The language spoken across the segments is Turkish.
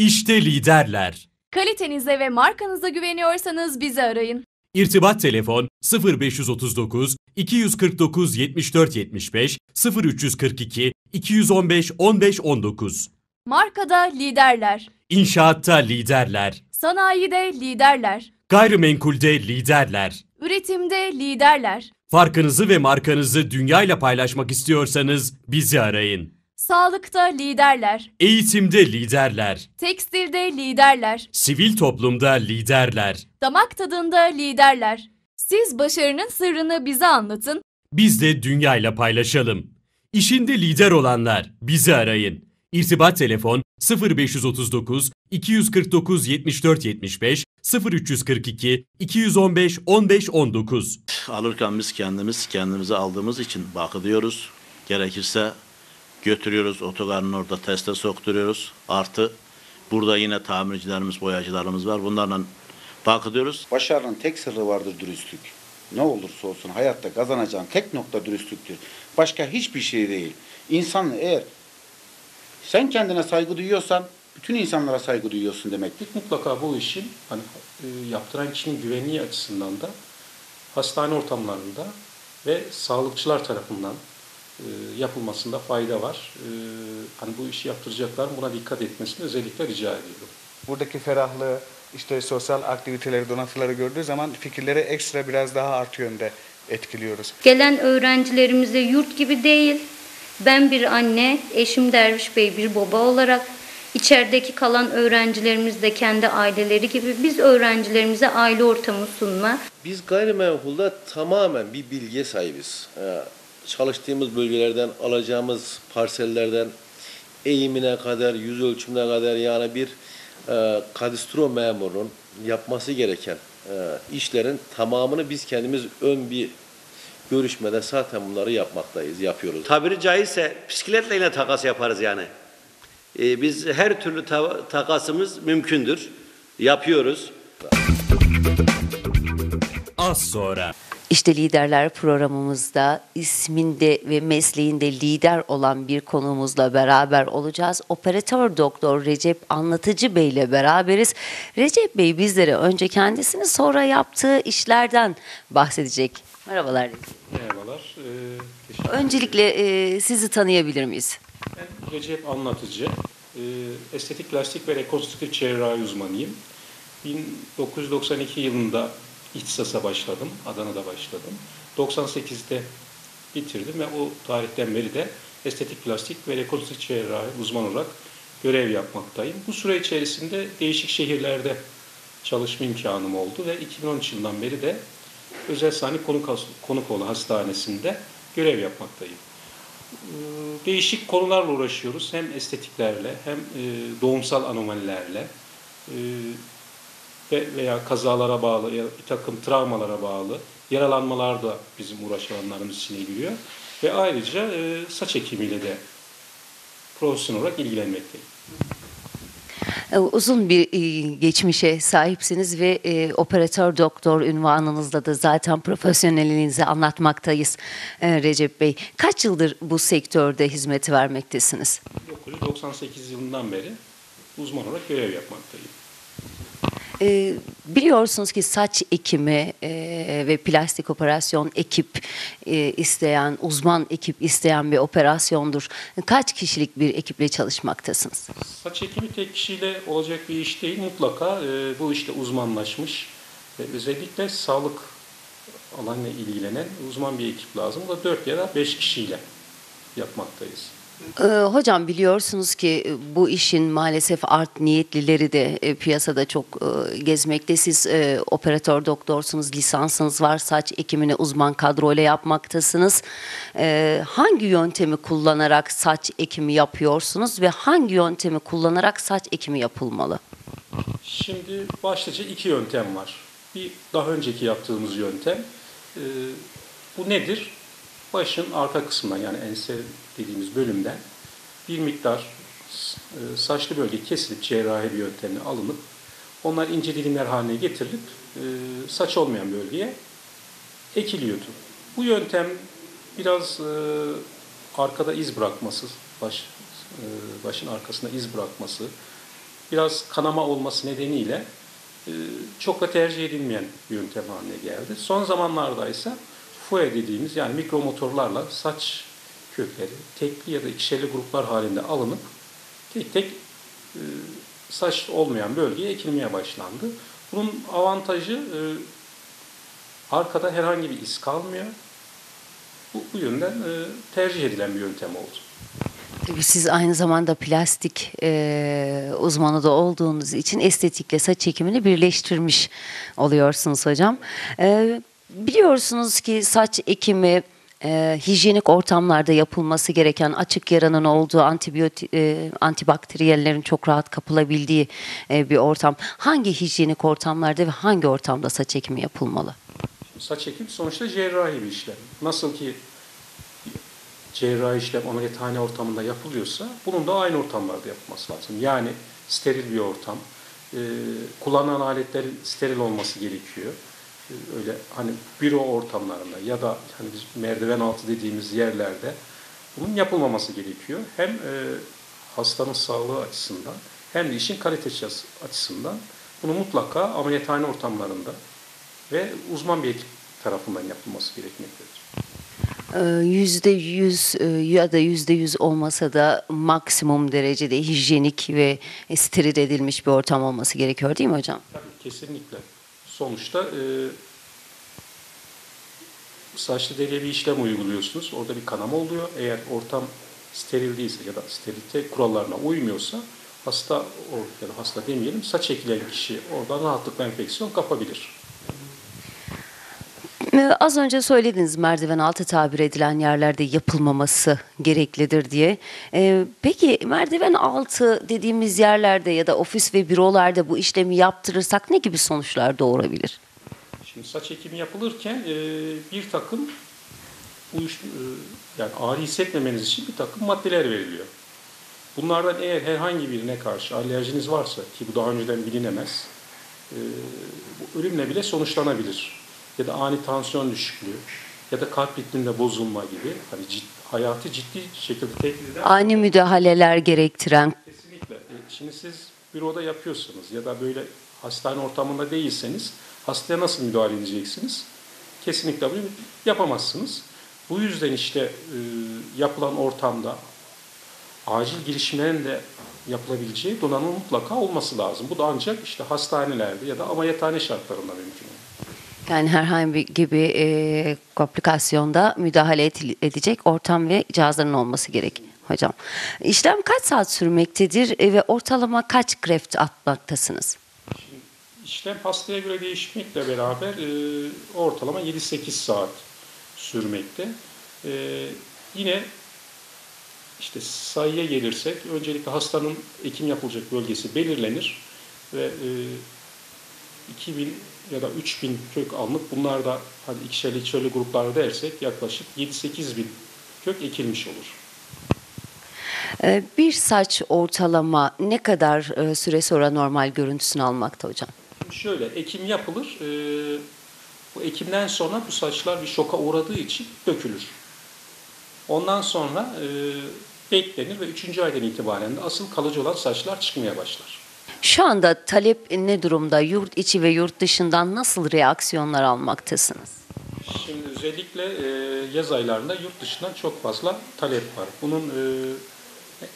İşte liderler. Kalitenize ve markanıza güveniyorsanız bizi arayın. İrtibat telefon 0539 249 74 75 0342 215 15 19. Markada liderler. İnşaatta liderler. Sanayide liderler. Gayrimenkulde liderler. Üretimde liderler. Farkınızı ve markanızı dünyayla paylaşmak istiyorsanız bizi arayın. Sağlıkta liderler. Eğitimde liderler. Tekstilde liderler. Sivil toplumda liderler. Damak tadında liderler. Siz başarının sırrını bize anlatın. Biz de dünyayla paylaşalım. İşinde lider olanlar bizi arayın. İrtibat telefon 0539 249 74 75 0342 215 15 19. Alırken biz kendimiz kendimize aldığımız için bakıyoruz. Gerekirse götürüyoruz otogarın orada teste sokturuyoruz. Artı burada yine tamircilerimiz, boyacılarımız var. Bunlarla bakıyoruz. Başarının tek sırrı vardır dürüstlük. Ne olursa olsun hayatta kazanacağın tek nokta dürüstlüktür. Başka hiçbir şey değil. İnsan eğer sen kendine saygı duyuyorsan bütün insanlara saygı duyuyorsun demektir. Mutlaka bu işin hani e, yaptıran kişinin güvenliği açısından da hastane ortamlarında ve sağlıkçılar tarafından yapılmasında fayda var. E, hani bu işi yaptıracakların buna dikkat etmesini özellikle rica ediyorum. buradaki ferahlığı, işte sosyal aktiviteleri, donatıları gördüğü zaman fikirleri ekstra biraz daha artı yönde etkiliyoruz. Gelen öğrencilerimize yurt gibi değil, ben bir anne, eşim Derviş Bey bir baba olarak içerideki kalan öğrencilerimiz de kendi aileleri gibi biz öğrencilerimize aile ortamı sunma, Biz gayrimenkulda tamamen bir bilgiye sahibiz. Çalıştığımız bölgelerden alacağımız parsellerden eğimine kadar, yüz ölçümüne kadar yani bir e, kadastro memurunun yapması gereken e, işlerin tamamını biz kendimiz ön bir görüşmede zaten bunları yapmaktayız, yapıyoruz. Tabiri caizse bisikletle yine takas yaparız yani. Ee, biz her türlü ta- takasımız mümkündür. Yapıyoruz. Az sonra. İşte Liderler programımızda isminde ve mesleğinde lider olan bir konuğumuzla beraber olacağız. Operatör Doktor Recep Anlatıcı Bey ile beraberiz. Recep Bey bizlere önce kendisini sonra yaptığı işlerden bahsedecek. Merhabalar. Merhabalar. E, teşekkür Öncelikle e, sizi tanıyabilir miyiz? Ben Recep Anlatıcı. E, estetik plastik ve rekonstrüktif cerrahi uzmanıyım. 1992 yılında ihtisasa başladım. Adana'da başladım. 98'de bitirdim ve o tarihten beri de estetik plastik ve rekonstrüktif cerrahi uzman olarak görev yapmaktayım. Bu süre içerisinde değişik şehirlerde çalışma imkanım oldu ve 2013 yılından beri de Özel Sani Konuk, Konukoğlu Hastanesi'nde görev yapmaktayım. Değişik konularla uğraşıyoruz. Hem estetiklerle hem e, doğumsal anomalilerle ve veya kazalara bağlı ya bir takım travmalara bağlı yaralanmalar da bizim uğraş alanlarımız içine giriyor. Ve ayrıca e, saç ekimiyle de profesyonel olarak ilgilenmekteyim. E, Uzun bir e, geçmişe sahipsiniz ve e, operatör doktor ünvanınızla da zaten profesyonelliğinizi anlatmaktayız e, Recep Bey. Kaç yıldır bu sektörde hizmet vermektesiniz? 1998 yılından beri uzman olarak görev yapmaktayım. E, biliyorsunuz ki saç ekimi e, ve plastik operasyon ekip e, isteyen, uzman ekip isteyen bir operasyondur. Kaç kişilik bir ekiple çalışmaktasınız? Saç ekimi tek kişiyle olacak bir iş değil. Mutlaka e, bu işte uzmanlaşmış ve özellikle sağlık alanıyla ilgilenen uzman bir ekip lazım. Bu da 4 ya da 5 kişiyle yapmaktayız. Ee, hocam biliyorsunuz ki e, bu işin maalesef art niyetlileri de e, piyasada çok e, gezmekte. Siz e, operatör doktorsunuz, lisansınız var, saç ekimini uzman kadroyla yapmaktasınız. Ee, hangi yöntemi kullanarak saç ekimi yapıyorsunuz ve hangi yöntemi kullanarak saç ekimi yapılmalı? Şimdi başlıca iki yöntem var. Bir daha önceki yaptığımız yöntem. e, bu nedir? Başın arka kısmından yani ense dediğimiz bölümden bir miktar e, saçlı bölge kesilip cerrahi bir yöntemle alınıp onlar ince dilimler haline getirilip e, saç olmayan bölgeye ekiliyordu. Bu yöntem biraz e, arkada iz bırakması, baş, başın arkasında iz bırakması, biraz kanama olması nedeniyle çok da tercih edilmeyen bir yöntem haline geldi. Son zamanlarda ise FUE dediğimiz yani mikromotorlarla saç kökleri tekli ya da ikişerli gruplar halinde alınıp tek tek e, saç olmayan bölgeye ekilmeye başlandı. Bunun avantajı e, arkada herhangi bir iz kalmıyor. Bu, bu yönden e, tercih edilen bir yöntem oldu. Siz aynı zamanda plastik e, uzmanı da olduğunuz için estetikle saç ekimini birleştirmiş oluyorsunuz hocam. E, biliyorsunuz ki saç ekimi e, hijyenik ortamlarda yapılması gereken açık yaranın olduğu antibiyotik e, antibakteriyellerin çok rahat kapılabildiği e, bir ortam. Hangi hijyenik ortamlarda ve hangi ortamda saç ekimi yapılmalı? Saç ekim sonuçta cerrahi bir işlem. Nasıl ki cerrahi işlem ameliyathane ortamında yapılıyorsa bunun da aynı ortamlarda yapılması lazım. Yani steril bir ortam, e, kullanılan aletlerin steril olması gerekiyor. Öyle hani büro ortamlarında ya da hani biz merdiven altı dediğimiz yerlerde bunun yapılmaması gerekiyor. Hem e, hastanın sağlığı açısından hem de işin kalitesi açısından bunu mutlaka ameliyathane ortamlarında ve uzman bir ekip tarafından yapılması gerekmektedir. Ee, Yüzde yüz e, ya da yüzde yüz olmasa da maksimum derecede hijyenik ve steril edilmiş bir ortam olması gerekiyor değil mi hocam? Tabii kesinlikle. Sonuçta e, saçlı deriye bir işlem uyguluyorsunuz. Orada bir kanama oluyor. Eğer ortam steril değilse ya da sterilite kurallarına uymuyorsa hasta ya da hasta demeyelim saç ekilen kişi oradan rahatlıkla enfeksiyon kapabilir. Ee, Az önce söylediniz merdiven altı tabir edilen yerlerde yapılmaması gereklidir diye. Ee, Peki merdiven altı dediğimiz yerlerde ya da ofis ve bürolarda bu işlemi yaptırırsak ne gibi sonuçlar doğurabilir? Şimdi saç ekimi yapılırken e, bir takım uyuş, e, yani ağrı hissetmemeniz için bir takım maddeler veriliyor. Bunlardan eğer herhangi birine karşı alerjiniz varsa ki bu daha önceden bilinemez, e, bu ölümle bile sonuçlanabilir. Ya da ani tansiyon düşüklüğü ya da kalp ritminde bozulma gibi hani cid, hayatı ciddi şekilde tehdit eden Ani müdahaleler gerektiren Kesinlikle. E, Şimdi siz büroda yapıyorsunuz ya da böyle hastane ortamında değilseniz hastaya nasıl müdahale edeceksiniz? Kesinlikle bunu yapamazsınız. Bu yüzden işte e, yapılan ortamda acil girişimlerin de yapılabileceği donanım mutlaka olması lazım. Bu da ancak işte hastanelerde ya da ameliyathane şartlarında mümkün. Yani herhangi bir e, komplikasyonda müdahale edecek ortam ve cihazların olması gerek hocam. İşlem kaç saat sürmektedir e, ve ortalama kaç greft atmaktasınız? İşlem hastaya göre değişmekle beraber e, ortalama 7-8 saat sürmekte. E, yine işte sayıya gelirsek öncelikle hastanın ekim yapılacak bölgesi belirlenir ve e, 2000 ya da 3000 kök alınıp bunlar da hadi ikişerli ikişerli gruplar dersek yaklaşık 7-8 bin kök ekilmiş olur. E, bir saç ortalama ne kadar e, süre sonra normal görüntüsünü almakta hocam? Şöyle ekim yapılır. e, bu ekimden sonra bu saçlar bir şoka uğradığı için dökülür. Ondan sonra e, beklenir ve 3. aydan itibaren de asıl kalıcı olan saçlar çıkmaya başlar. Şu anda talep ne durumda? Yurt içi ve yurt dışından nasıl reaksiyonlar almaktasınız? Şimdi özellikle e, yaz aylarında yurt dışından çok fazla talep var. Bunun e,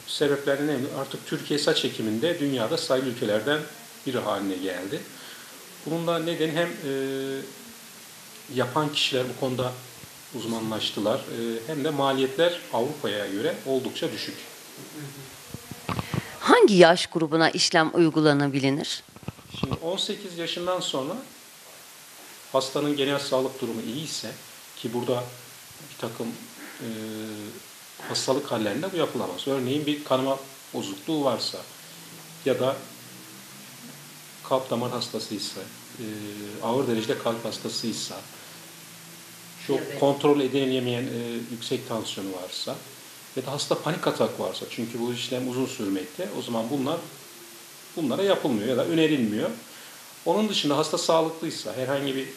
sebeplerinden önemli. Artık Türkiye saç ekiminde dünyada sayılı ülkelerden biri haline geldi. Bunun da nedeni hem e, yapan kişiler bu konuda uzmanlaştılar hem de maliyetler Avrupa'ya göre oldukça düşük. Hangi yaş grubuna işlem uygulanabilir? Şimdi 18 yaşından sonra hastanın genel sağlık durumu iyi ise ki burada bir takım e, hastalık hallerinde bu yapılamaz. Örneğin bir kanama bozukluğu varsa ya da kalp damar hastasıysa, e, ağır derecede kalp hastasıysa, çok kontrol edilemeyen e, yüksek tansiyonu varsa ya da hasta panik atak varsa çünkü bu işlem uzun sürmekte o zaman bunlar bunlara yapılmıyor ya da önerilmiyor. Onun dışında hasta sağlıklıysa, herhangi bir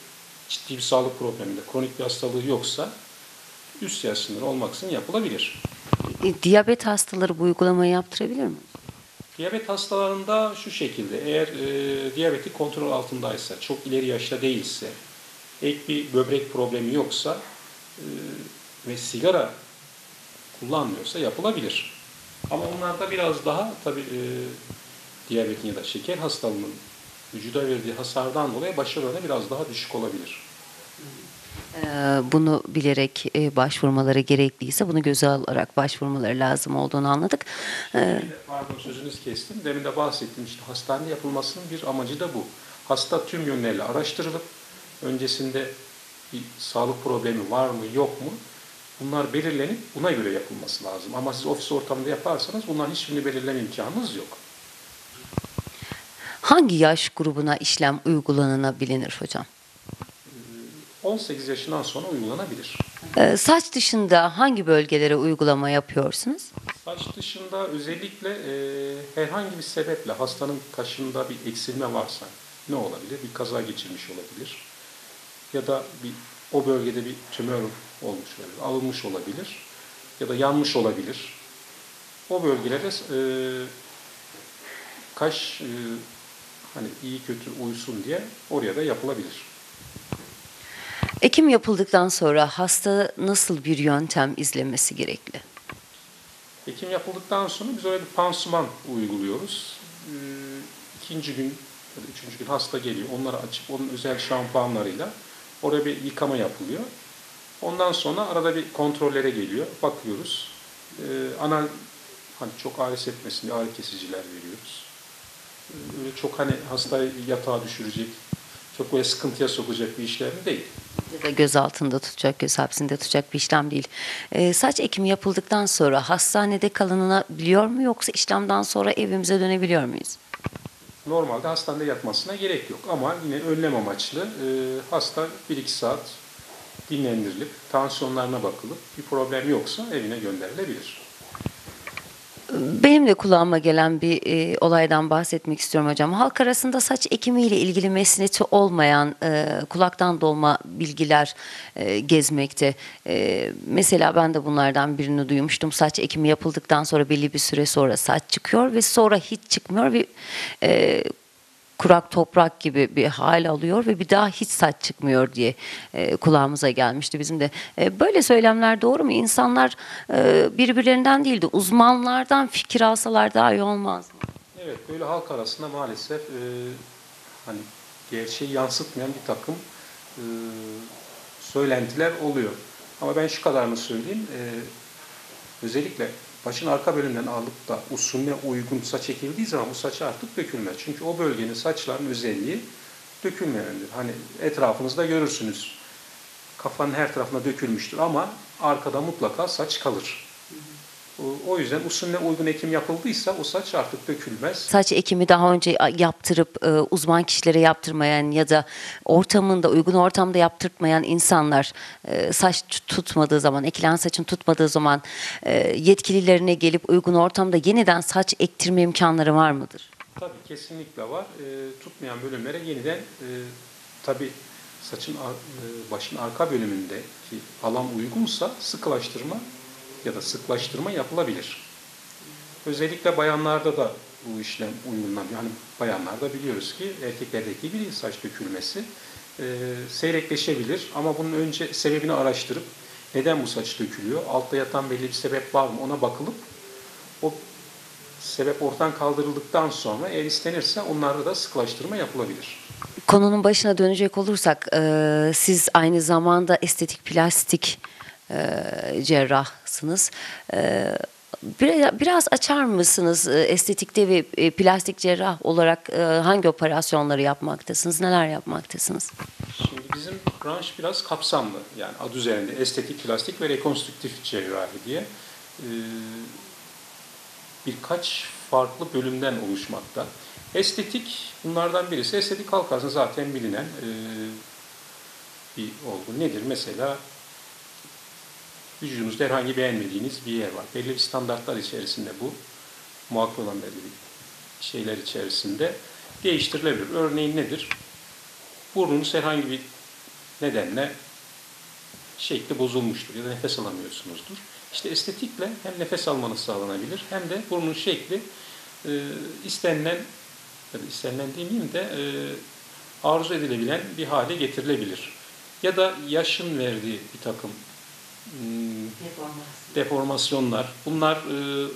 ciddi bir sağlık probleminde, kronik bir hastalığı yoksa üst yaş sınırı olmaksızın yapılabilir. E, Diyabet hastaları bu uygulamayı yaptırabilir mi? Diyabet hastalarında şu şekilde, eğer e, diyabeti kontrol altındaysa, çok ileri yaşta değilse, ek bir böbrek problemi yoksa e, ve sigara kullanmıyorsa yapılabilir. Ama onlarda biraz daha tabii e, diyabetin ya da şeker hastalığının vücuda verdiği hasardan dolayı başarı oranı biraz daha düşük olabilir. Ee, Bunu bilerek e, başvurmaları gerekliyse bunu göze alarak başvurmaları lazım olduğunu anladık. Ee, Pardon sözünüzü kestim. Demin de bahsettim işte hastane yapılmasının bir amacı da bu. Hasta tüm yönlerle araştırılıp öncesinde bir sağlık problemi var mı yok mu bunlar belirlenip buna göre yapılması lazım. Ama siz ofis ortamında yaparsanız bunların hiçbirini belirleme imkanınız yok. Hangi yaş grubuna işlem uygulanabilir hocam? 18 yaşından sonra uygulanabilir. Ee, Saç dışında hangi bölgelere uygulama yapıyorsunuz? Saç dışında özellikle e, herhangi bir sebeple hastanın kaşında bir eksilme varsa ne olabilir? Bir kaza geçirmiş olabilir. Ya da bir o bölgede bir tümör olmuş olabilir, alınmış olabilir. Ya da yanmış olabilir. O bölgelere e, kaş e, hani iyi kötü uysun diye oraya da yapılabilir. Ekim yapıldıktan sonra hasta nasıl bir yöntem izlemesi gerekli? Ekim yapıldıktan sonra biz oraya bir pansuman uyguluyoruz. Ee, ikinci gün ya da üçüncü gün hasta geliyor. Onları açıp onun özel şampuanlarıyla oraya bir yıkama yapılıyor. Ondan sonra arada bir kontrollere geliyor. Bakıyoruz. Ee, ana hani çok ağrı etmesin diye ağrı kesiciler veriyoruz. Ee, öyle çok hani hastayı yatağa düşürecek, çok böyle sıkıntıya sokacak bir işlem değil. Ya da göz altında tutacak, göz hapsinde tutacak bir işlem değil. Ee, saç ekimi yapıldıktan sonra hastanede kalınabiliyor mu yoksa işlemden sonra evimize dönebiliyor muyuz? Normalde hastanede yatmasına gerek yok ama yine önlem amaçlı e, hasta 1-2 saat dinlendirilip tansiyonlarına bakılıp bir problem yoksa evine gönderilebilir. Benim de kulağıma gelen bir e, olaydan bahsetmek istiyorum hocam. Halk arasında saç ekimiyle ilgili mesneti olmayan e, kulaktan dolma bilgiler e, gezmekte. E, mesela ben de bunlardan birini duymuştum. Saç ekimi yapıldıktan sonra belli bir süre sonra saç çıkıyor ve sonra hiç çıkmıyor ve e, kurak toprak gibi bir hal alıyor ve bir daha hiç saç çıkmıyor diye e, kulağımıza gelmişti bizim de. E, böyle söylemler doğru mu? İnsanlar e, birbirlerinden değil de uzmanlardan fikir alsalar daha iyi olmaz mı? Evet böyle halk arasında maalesef e, hani gerçeği yansıtmayan bir takım e, söylentiler oluyor. Ama ben şu kadarını söyleyeyim. e, özellikle başın arka bölümünden alıp da usulüne uygun saç çekildiği zaman bu saç artık dökülmez. Çünkü o bölgenin saçların özelliği dökülmeyendir. Hani etrafınızda görürsünüz. Kafanın her tarafına dökülmüştür ama arkada mutlaka saç kalır. O- O yüzden usulüne uygun ekim yapıldıysa o saç artık dökülmez. Saç ekimi daha önce yaptırıp e, uzman kişilere yaptırmayan ya da ortamında uygun ortamda yaptırtmayan insanlar e, saç tutmadığı zaman, ekilen saçın tutmadığı zaman e, yetkililerine gelip uygun ortamda yeniden saç ektirme imkanları var mıdır? Tabii kesinlikle var. Tutmayan bölümlere yeniden tabii saçın başın arka bölümündeki alan uygunsa sıkılaştırma ya da sıklaştırma yapılabilir. Özellikle bayanlarda da bu işlem uygulanıyor. Yani bayanlarda biliyoruz ki erkeklerdeki gibi saç dökülmesi e, seyrekleşebilir ama bunun önce sebebini araştırıp neden bu saç dökülüyor? Altta yatan belli bir sebep var mı? Ona bakılıp o sebep ortadan kaldırıldıktan sonra eğer istenirse onlarda da sıklaştırma yapılabilir. Konunun başına dönecek olursak e, siz aynı zamanda estetik plastik cerrahsınız. E, bir- biraz açar mısınız e, estetikte ve e, plastik cerrah olarak e, hangi operasyonları yapmaktasınız, neler yapmaktasınız? Şimdi bizim branş biraz kapsamlı. Yani adı üzerinde estetik, plastik ve rekonstrüktif cerrahi diye birkaç farklı bölümden oluşmakta. Estetik bunlardan birisi. Estetik halk arasında zaten bilinen bir olgu. Nedir? Mesela vücudunuzda herhangi beğenmediğiniz bir yer var. Belli bir standartlar içerisinde bu. Muhakkak olan belli bir şeyler içerisinde değiştirilebilir. Örneğin nedir? Burnunuz herhangi bir nedenle şekli bozulmuştur ya da nefes alamıyorsunuzdur. İşte estetikle hem nefes almanız sağlanabilir hem de burnun şekli e, istenilen ya da istenilen demeyeyim de e, arzu edilebilen bir hale getirilebilir. Ya da yaşın verdiği bir takım deformasyonlar. Bunlar e,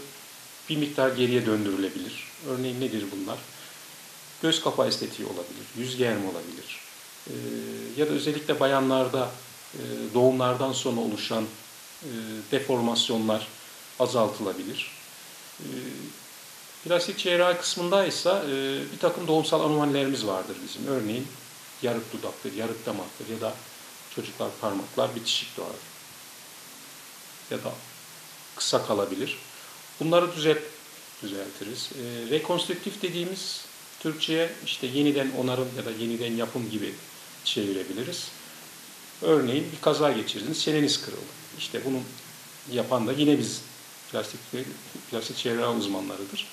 bir miktar geriye döndürülebilir. Örneğin nedir bunlar? Göz kapağı estetiği olabilir, yüz germe olabilir. E, ya da özellikle bayanlarda e, doğumlardan sonra oluşan deformasyonlar azaltılabilir. Plastik cerrahi kısmında ise e, bir takım doğumsal anomalilerimiz vardır bizim. Örneğin yarık dudaktır, yarık damaktır ya da çocuklar parmaklar bitişik doğar ya da kısa kalabilir. Bunları düzelt, düzeltiriz. E, rekonstrüktif dediğimiz Türkçe'ye işte yeniden onarım ya da yeniden yapım gibi çevirebiliriz. Örneğin bir kaza geçirdiniz, çeneniz kırıldı. İşte bunu yapan da yine biz plastik plastik cerrahi uzmanlarıdır.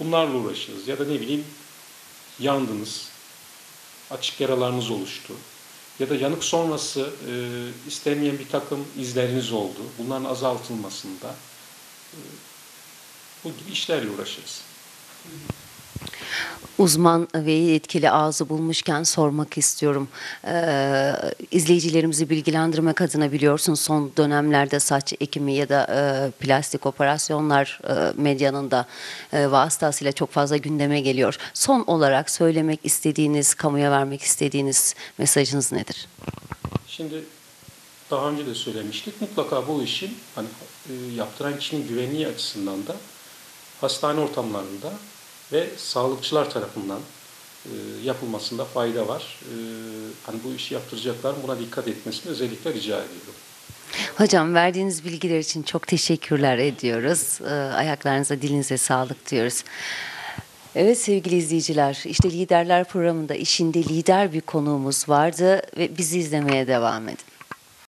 Bunlarla uğraşırız. Ya da ne bileyim yandınız, açık yaralarınız oluştu. Ya da yanık sonrası e, istenmeyen bir takım izleriniz oldu. Bunların azaltılmasında e, bu gibi işlerle uğraşırız. Uzman ve etkili ağzı bulmuşken sormak istiyorum. Ee, izleyicilerimizi bilgilendirmek adına biliyorsun son dönemlerde saç ekimi ya da e, plastik operasyonlar e, medyanın da e, vasıtasıyla çok fazla gündeme geliyor. Son olarak söylemek istediğiniz, kamuya vermek istediğiniz mesajınız nedir? Şimdi daha önce de söylemiştik. Mutlaka bu işin hani e, yaptıran kişinin güvenliği açısından da hastane ortamlarında ve sağlıkçılar tarafından e, yapılmasında fayda var. E, hani bu işi yaptıracaklar buna dikkat etmesini özellikle rica ediyorum. Hocam verdiğiniz bilgiler için çok teşekkürler ediyoruz. Ee, ayaklarınıza, dilinize sağlık diyoruz. Evet sevgili izleyiciler, işte Liderler programında işinde lider bir konuğumuz vardı ve bizi izlemeye devam edin.